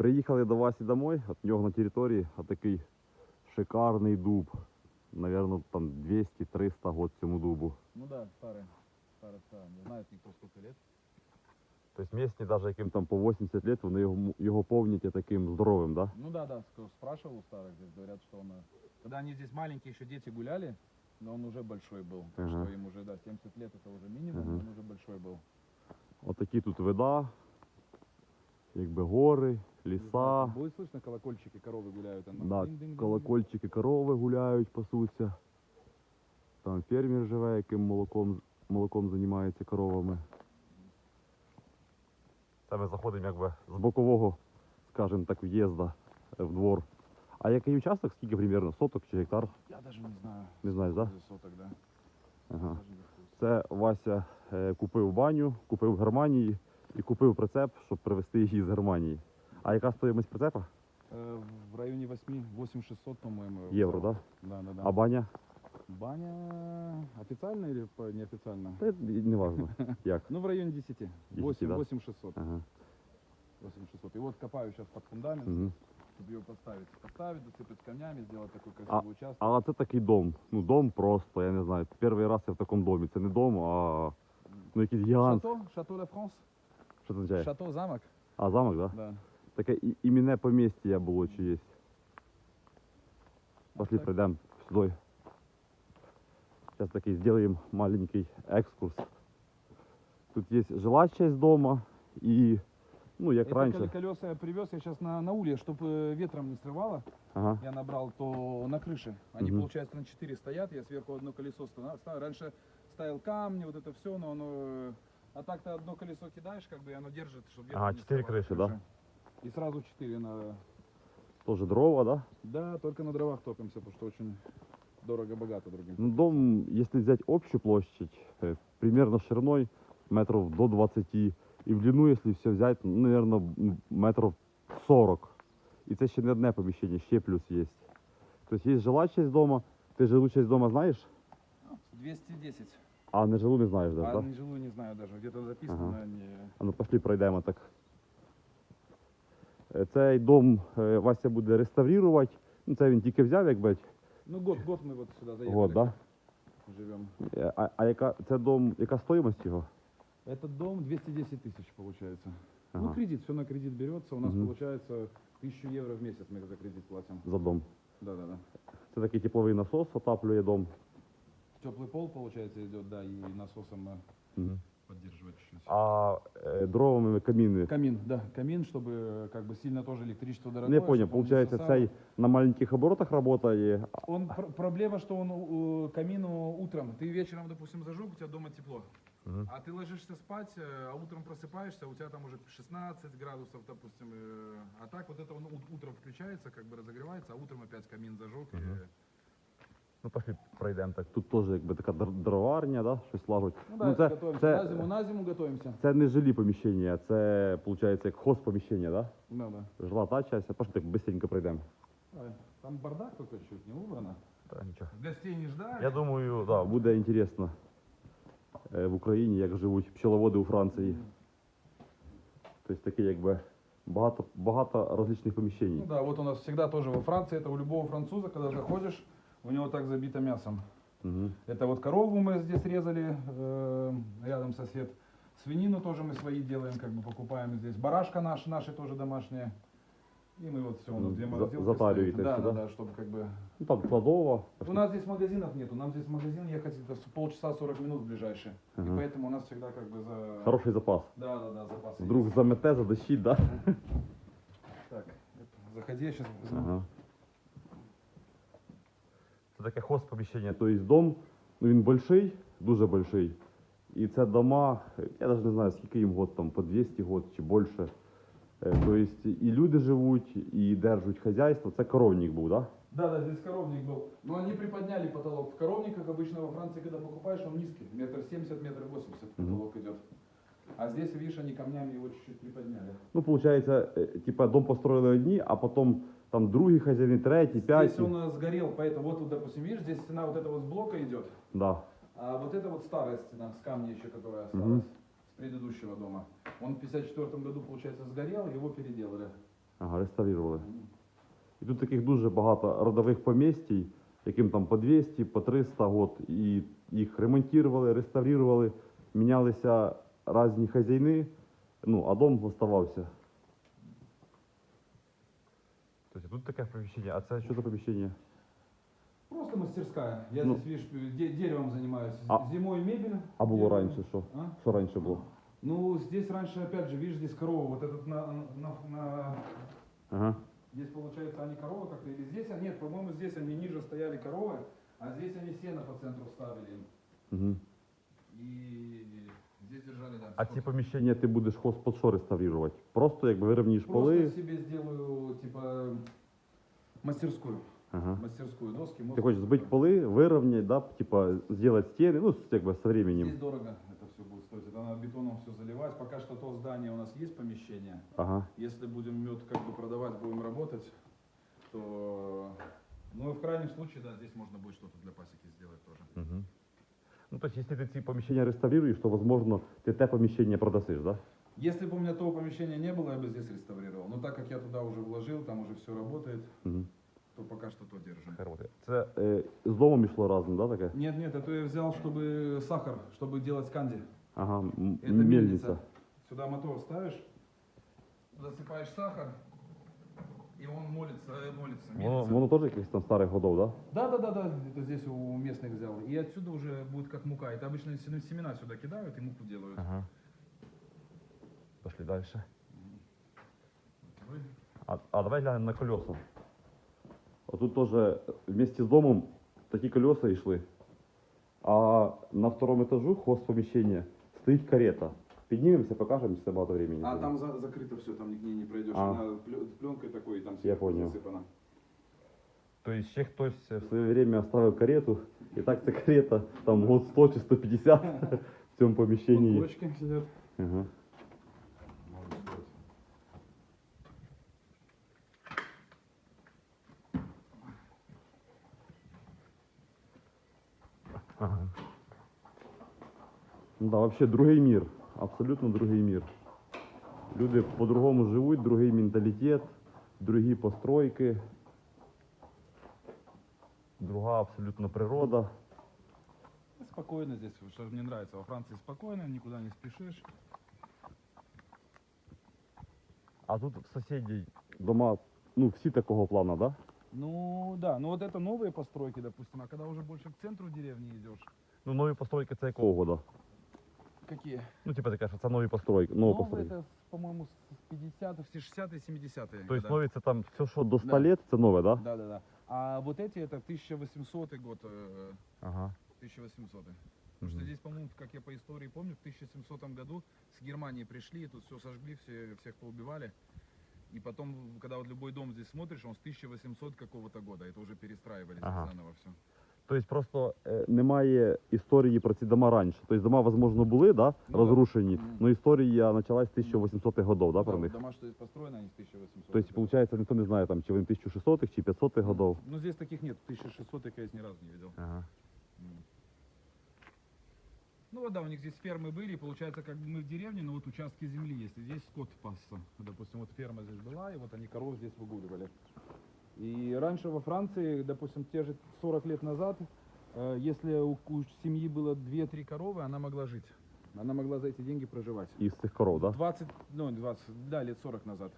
Приїхали до Васі домой, от нього на території такий шикарний дуб. Наверно, там 200-300 год цьому дубу. Ну да, старый. Старый, старый. Не знает никто сколько лет. Тобто місні, навіть яким там по 80 років, вони його, його повнять таким здоровим, да? Ну да, да, ск- спрашивал у старых здесь, говорят, что он... э, Когда они здесь маленькие еще дети гуляли, но он уже большой был. Так Ага. Что им уже, да, 70 лет это уже минимум, Ага. он уже большой был. Отакі тут вида, якби гори, ліса. Будет слышно, колокольчики, коровы гуляют. там, Да, колокольчики, корови гуляють, пасуться. Там фермер живе, яким молоком, молоком займається коровами. Це ми заходимо якби з бокового, скажімо так, в'їзда в двор. А який участок, скільки примерно? Соток чи гектар? Я даже не знаю. Не знаєш, так? Да? Соток, да. Ага. Це Вася е, купив баню, купив в Германії і купив прицеп, щоб привезти її з Германії. А яка стоїмость прицепа? Э, В районе 8, 8600, по-моему. Євро, взял. так? Да? Да, да, да. А баня? Баня официально или по- неофициально? Та не важно. Як? Ну, в районе 10. 10, 8, да? 8600. Ага. 8600. И вот копаю сейчас под фундамент, Угу. чтобы его поставить. Поставить, досыпать камнями, сделать такой А, красивый участок. а це такий дом. Ну, дом просто, я не знаю. Перший раз я в такому домі. Це не дом, а ну якийсь гігант. Шато, Шато Ла Франс. Що це означає? Шато замок. А, замок, так? Да? Да. Таке і- іменне помістя було чи є. Пошли так. пройдемо сюди. Зараз такий зробимо маленький екскурс. Тут є жила часть дома і, ну, як Это раніше. коли- колеса я привез, я сейчас на, на улье, чтобы ветром не срывало. Ага. Я набрал то на крыше. Они, Мгм. получается, на 4 стоят. Я сверху одно колесо ста- ставил. Раньше ставил камни, вот это все, но оно... э, А так ты одно колесо кидаешь, как бы, и оно держит, чтобы ветром Ага, не четыре срывало крыши, да? И сразу 4 на... Теж дрова, да? Да, только на дровах топимся, потому что очень дорого-богато другим. Ну, дом, если взять общую площадь, э, примерно шириной метров до 20, и в длину, если все взять, ну, наверное, метров 40. І це ще не одне поміщення, ще плюс є. Тобто є жила часть дома, ти жилу часть дома знаєш, 210. а не жилу не знаєш, да? а да? не жилую не знаю даже. Где-то записано. Ага. Не... А ну пошли пройдемо так. Е, Цей дом е, Вася буде реставрувати. Ну, це він тільки взяв, якби. Ну, год, год мы вот сюда заехали. Год, да? Живем. Е, А, а яка це дом, яка стоїмость його? Этот дом 210 тысяч получается. Ну, Ага. кредит, все на кредит берется. У нас Мгм. получается 1000 евро в месяц мы за кредит платим. За дом. Да, да, да. Це такий тепловий насос, отаплює дом. Теплый пол, получается, идет, да, и насосом э, Угу. поддерживать чуть-чуть. А е, дровами каміни. Камин, да, камин, чтобы э, как бы сильно тоже электричество дорогое. Не понял, получается, цей на маленьких оборотах працює. Он, пр- проблема, что он э, камину утром, ты вечером, допустим, зажег, у тебя дома тепло. А ты ложишься спать, э, а утром просыпаешься, у тебя там уже 16 градусов, допустим. э, А так вот это он ут- утром включается, как бы разогревается, а утром опять камин зажег. и- Мгм. Ну, пошли пройдемо так. Тут теж якби така др- дроварня, да? щось лагуть. Ну да, Ну, це, готовимся. це, На зиму, на зиму готовимся. це не жилі поміщення, це, виходить, як хозпоміщення, да? Да, да. Жила та часть, а пошли так быстренько пройдемо. Давай. Там бардак только чуть не убрано. Та нічого. Гостей не ждали. Я думаю, да, буде інтересно е, в Україні, як живуть пчеловоди у Франції. Тобто таке якби багато, багато розличних Ну поміщень. да, вот у нас всегда тоже во Франции, это у любого француза, когда заходишь, у него так забито мясом. Угу. Это вот корову мы здесь резали, э, рядом сосед. Свинину тоже мы свои делаем, как бы покупаем здесь. Барашка наш, наши тоже домашние. И мы вот все, у нас две За- морозилки затариваете стоят. Да, да, да, чтобы как бы... Ну там кладова. У нас здесь магазинов нету, нам здесь в магазин ехать это полчаса 40 минут ближайший. И Ага. поэтому у нас всегда как бы за... Хороший запас. Да, да, да, запасы. Вдруг есть. замете, задощить, да? Так, заходи, я сейчас Ага. Це таке хозпоміщення, тобто дом, ну він больший, дуже больший. І це дома, я навіть не знаю, скільки їм год, там, по 200 год чи більше. Е, Тобто і люди живуть, і держать хазяйство. Це коровник був, так? Да, да, здесь коровник был. Но они приподняли потолок. В коровниках обычно во Франции, когда покупаешь, он низкий. Метр семьдесят, метр восемьдесят Мгм. потолок идет. А здесь, видишь, они камнями его чуть-чуть приподняли. Ну, виходить, е, типа дом построили одні, а потім там другі хазяїни, треті, п'яті. Здесь он э, сгорел, поэтому вот, вот, допустим, видишь, здесь стена вот эта вот с блока идет. Да. А вот это вот старая стена с камня еще, которая осталась Мгм. с предыдущего дома. Он в 54 году, получается, сгорел, его переделали. Ага, реставрували. І тут таких дуже багато родових помістій, яким там по 200, по 300 год, і їх ремонтували, реставрували, мінялися різні хазяїни, ну, а дом оставався. Тобто тут таке поміщення, а це що за поміщення? Просто мастерская. Я Ну. здесь, видишь, де- деревом занимаюсь. А- Зимой мебель. А було делаю. раніше що? А? Що раніше було? Ну, здесь раньше, опять же, видишь, здесь корова. Вот этот на, на, на- Ага. Здесь, получается, они коровы как-то, или здесь, а нет, по-моему, здесь они ниже стояли коровы, а здесь они сено по центру ставили. им. Угу. И здесь держали, да. А скот. ці поміщення ти будеш хоз під що реставрувати? Просто якби вирівнюєш Просто поли. себе сделаю, типа, мастерскую. Ага. Мастерскую доски. Ти мозг хочеш збити поли, вирівняти, да, типа, зробити стіни, ну, якби з временем. Здесь дорого это все будет стоить. Это надо бетоном все заливать. Пока что то здание у нас есть помещение. Ага. Если будем мед как бы продавать, будем работать, то... Ну и в крайнем случае, да, здесь можно будет что-то для пасеки сделать тоже. Угу. Ну, тобто, якщо ти ці поміщення реставруєш, то, можливо, ти те поміщення продасиш, да? Если бы у меня того помещения не было, я бы здесь реставрировал. Но так как я туда уже вложил, там уже все работает, Угу. то пока что то держим. Це е, з домом йшло разом, да, таке? Нет, нет, это я взял, чтобы сахар, чтобы делать канди. Ага, м- Это мельниця. мельница. Сюда мотор ставишь, засыпаешь сахар, и он молится, э, молится. Воно, мельница. воно теж якихось там старих годов, да? Да, да, да, да, это здесь у местных взял. И отсюда уже будет как мука. Это обычно сем- семена сюда кидают и муку делают. Ага. Пошли далі. Вы- А, а давай глянемо на колеса. Отут теж вместе з домом такі колеса йшли. А на второму етажу хост поміщення стоїть карета. Піднімемося, покажемо, це багато времени. А займає. там за- закрыто все, там нигде не пройдешь. А. Она плё- пленкой такой, и там Я сверху понял. засыпано. Тобто ще хтось в своє время оставив карету, і так ця карета там год 100 чи 150 в цьому поміщенні. Бочки сидят. Ага. Ага. Ну Да, вообще другий мір. Абсолютно другий мір. Люди по-другому живуть, другий менталітет, другі постройки, друга абсолютно природа. Спокойно здесь, что мне нравится. Во Франции спокойно, никуда не спешишь. А тут в сусідній дома, ну, всі такого плану, да? Ну да, ну вот это новые постройки, допустим, а когда уже больше к центру деревни идешь. Ну, нові постройки це якого года? Какие? Ну, типа таке, що це нові постройки. Нові Новые постройки. это, по-моему, с 50-х, 60-е, 70-е. Тобто года. нові це там все, що до 100 Да. лет, це нове, да? Да, да, да. А вот эти это 1800 год, э, Ага. 1800 Потому что здесь, по-моему, как я по истории помню, в 1700 году с Германии пришли, и тут все сожгли, все, всех поубивали. И потом, когда вот любой дом здесь смотришь, он с 1800 какого-то года, это уже перестраивали здесь Ага. заново все. Тобто просто е, немає історії про ці дома раніше. Тобто дома, можливо, були, да, Ну, да. розрушені, Мгм. але історія почалась з 1800-х годов, да, про них. дома, что здесь построены, они с 1800 Тобто, виходить, ніхто не знає, там, чи вони 1600-х, чи 500-х годов. Ну, здесь таких нет, 1600 я, конечно, ни разу не видел. Ага. М. Ну вот да, у них здесь фермы были, и получается, как бы мы в деревне, но вот участки земли есть, и здесь скот пасся. Допустим, вот ферма здесь была, и вот они коров здесь выгуливали. И раньше во Франции, допустим, те же 40 лет назад, э, если у, у семьи было 2-3 коровы, она могла жить. Она могла за эти деньги проживать. Із цих коров, да? 20, ну, 20, да, лет 40 назад.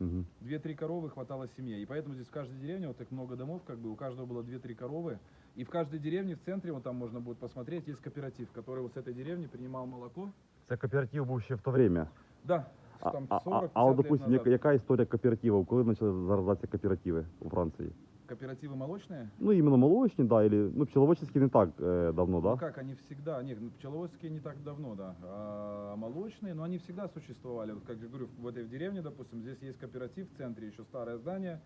Угу. Две-три коровы хватало семье. И поэтому здесь в каждой деревне, вот так много домов, как бы у каждого было две-три коровы. И в каждой деревне в центре, вот там можно будет посмотреть, есть кооператив, который вот с этой деревни принимал молоко. Це кооператив був ще в то время. Да, там а, 40 а, а от, лет допустим, назад. яка, яка історія кооперативів? Коли почали зарождатися кооперативи у Франції? Кооперативы молочные? Ну, іменно молочні, да, или, ну, пчеловодческие не так е, давно, да? Ну как, они всегда, нет, ну, пчеловодские не так давно, да, а молочные, но они всегда существовали. Вот как я говорю, в этой в деревне, допустим, здесь есть кооператив в центре, еще старое здание,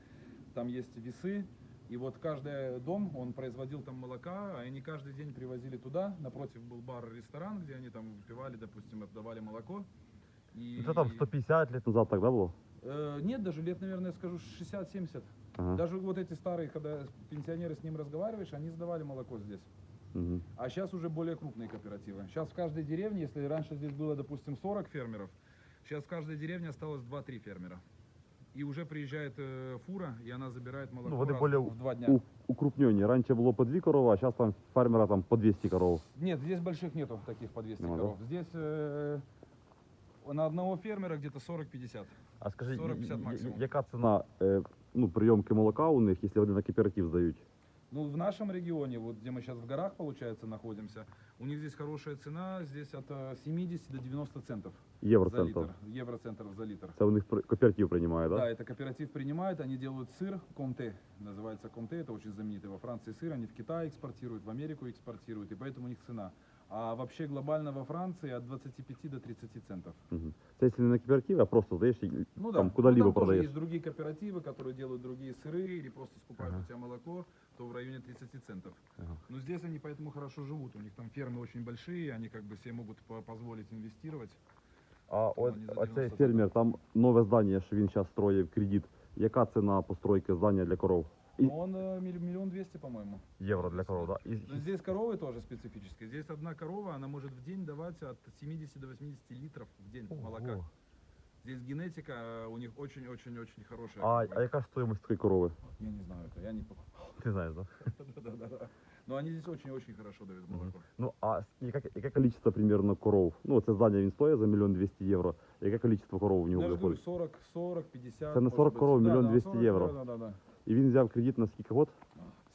там есть весы, и вот каждый дом, он производил там молока, а они каждый день привозили туда, напротив был бар-ресторан, где они там выпивали, допустим, отдавали молоко. И, Це там 150 лет назад так, да, було? Э, нет, даже лет, наверное, я скажу 60-70. Ага. Даже вот эти старые, когда пенсионеры с ним разговариваешь, они сдавали молоко здесь. Угу. А сейчас уже более крупные кооперативы. Сейчас в каждой деревне, если раньше здесь было, допустим, 40 фермеров, сейчас в каждой деревне осталось 2-3 фермера. и уже приезжает э, фура, и она забирает молоко Ну, вони раз более в два дня. У, укрупнені. Раніше було по дві корови, а зараз там фермера там по 200 коров. Нет, здесь больших нету таких по 200 Нема, да? коров. Здесь э, на одного фермера где-то 40-50. А скажіть, 40-50 я- я- максимум. яка ціна е, ну, прийомки молока у них, якщо вони на кооператив здають? Ну, в нашем регионе, вот где мы сейчас в горах, получается, находимся, у них здесь хорошая цена, здесь от э, 70 до 90 центов за Євроцентр. литр. Евроцентов за литр. Це у них при- кооператив приймає, так? Да, Да? это кооператив принимает, они делают сыр Комте, называется Комте, это очень знаменитый. Во Франции сыр, они в Китай экспортируют, в Америку экспортируют, и поэтому у них цена. А вообще глобально во Франции от 25 до 30 центов. Угу. Це якщо не на кооперативі, а просто здаєш і Ну там да, куди-либо ну, там тоже продаєш. есть другие кооперативы, которые делают другие сыры или просто скупают Ага. у тебя молоко, то в районе 30 центов. Ага. Но здесь они поэтому хорошо живут, у них там фермы очень большие, они как бы себе могут по- позволить инвестировать. А от, вони за оцей 90 фермер, там нове здання, що він зараз строїв кредит. Яка ціна постройки здання для коров? И- Но он э, милли- миллион двести, по-моему. Євро для коров, так? Да? І, Но здесь коровы тоже специфические. Здесь одна корова, она может в день давать от 70 до 80 литров в день молока. Ого. Здесь генетика э, у них очень-очень-очень хорошая. А, как бы. а яка ж стоїмость такої корови? Я не знаю это, я не покупал. Ти знаєш, так? Да? Да-да-да. Но они здесь очень-очень хорошо дают Мгм. молоко. Ну, а с- яке, яке количество примерно коров? Ну, це здання він стоїть за мільйон 200 євро. Яке количество коров у нього Ну, я же говорю, виходить? 40, 40, 50. Это на может 40 быть. коров, Да, миллион да, 200 40 евро. коров, Да, да, да. І він взяв кредит на скільки год?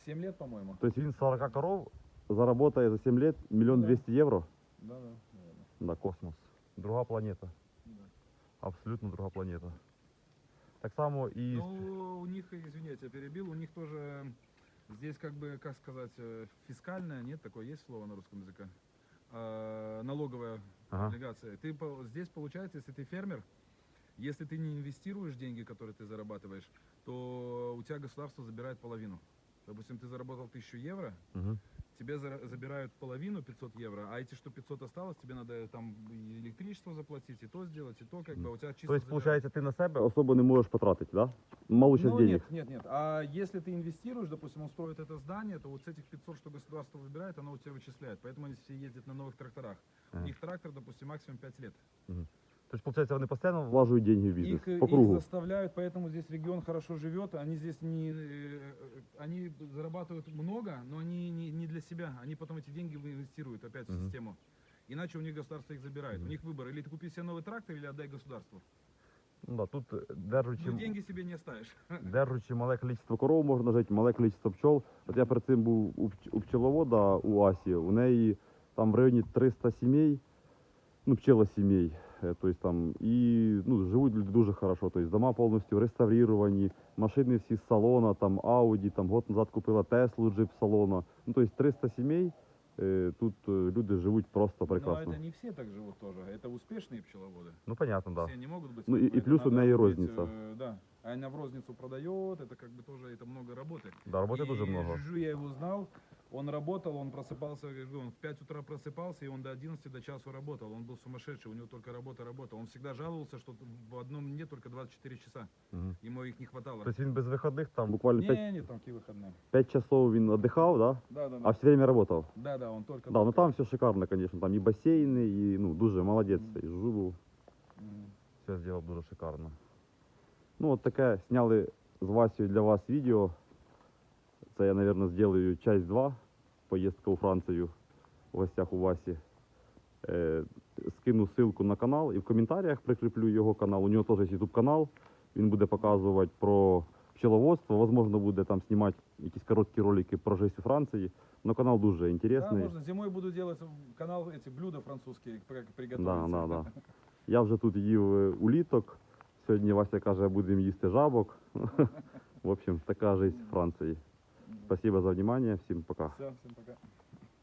7 лет, по-моему. Тобто він 40 коров заработає за 7 лет мільйон Да. 200 євро? Да, да. наверное. Да, космос. Друга планета. Да. Абсолютно друга планета. Так само і. Ну, у них, извините, я перебил, у них тоже здесь как бы, как сказать, э, фискальное, нет, такое есть слово на русском языке? А, налоговая Ага. облигация. Ты по- здесь получается, если ты фермер, если ты не инвестируешь деньги, которые ты зарабатываешь, то у тебя государство забирает половину. Допустим, ты заработал 1000 евро, Угу. тебе зара- забирают половину 500 евро, а эти, что 500 осталось, тебе надо там и электричество заплатить, и то сделать, и то, как бы, а у тебя чисто Тобто, забирают. виходить, ти на себе особо не можеш потратити, да? Мало Ну, денег. нет, нет, нет. А если ты инвестируешь, допустим, он строит это здание, то вот с этих 500, что государство выбирает, оно у тебя вычисляет. Поэтому они все ездят на новых тракторах. Ага. У них трактор, допустим, максимум 5 лет. Тобто, виходить, вони постійно влажують деньги в бізнес. Их, э, по их кругу. заставляют, поэтому здесь регион хорошо живет. Они здесь не, э, э, они зарабатывают много, но они не, не для себя. Они потом эти деньги инвестируют опять в Мгм. систему. Иначе у них государство их забирает. Мгм. У них выбор, или ты купи себе новый трактор, или отдай государству. Ну, да, тут е, держучи, Но деньги себе не оставишь. держучи мале кількість коров можна жити, мале кількість пчол. От я перед цим був у, пч- у пчеловода у Асі, у неї там в районі 300 сімей, ну, пчелосімей. Е, Тобто там і ну, живуть люди дуже хорошо. Тобто дома повністю реставрировані, машини всі з салона, там Ауді, там год назад купила Теслу джип з салона. Ну, тобто 300 сімей. е, Тут е, люди живуть просто прекрасно. Но это не все так живут тоже. Это успешные пчеловоды. Ну, понятно, так. Да. Все не могут быть. Ну, и- и поэтому плюс у надо нее и быть, розница. э, да. А она в розницу продает, это как бы тоже это много работы. Да, роботи И дуже много. Жужу я его знал, он работал, он просыпался, я говорю, он в 5 утра просыпался, и он до 11 до часу работал. Он был сумасшедший, у него только работа, работа. Он всегда жаловался, что в одном дне только 24 часа. Угу. Ему их не хватало. Тобто він без вихідних там буквально 5, Не, не, там какие выходные. 5 часов він віддихав, да? Да, да, а да. все время работал. Да, да, он только. Да, ну только- там все шикарно, конечно. Там і басейни, і ну, дуже молодець. І Жужу був. Мгм. Все зробив дуже шикарно. Ну, от таке зняли з Васею для вас відео. Це я, мабуть, зроблю часть 2. Поїздка у Францію в гостях у Васі. Е, скину ссылку на канал і в коментарях прикріплю його канал. У нього теж є YouTube канал. Він буде показувати про пчеловодство. Возможно, буде там знімати якісь короткі ролики про життя у Франції. Но канал дуже Да, інтересний. можно. Зимой буду делать канал эти блюда французские, как Да, да, да. Я вже тут їв е, уліток. Сьогодні Вася каже, будемо їсти жабок. В общем, така життя в Франції. Спасибо за внимание. Всім пока. Все, всем пока.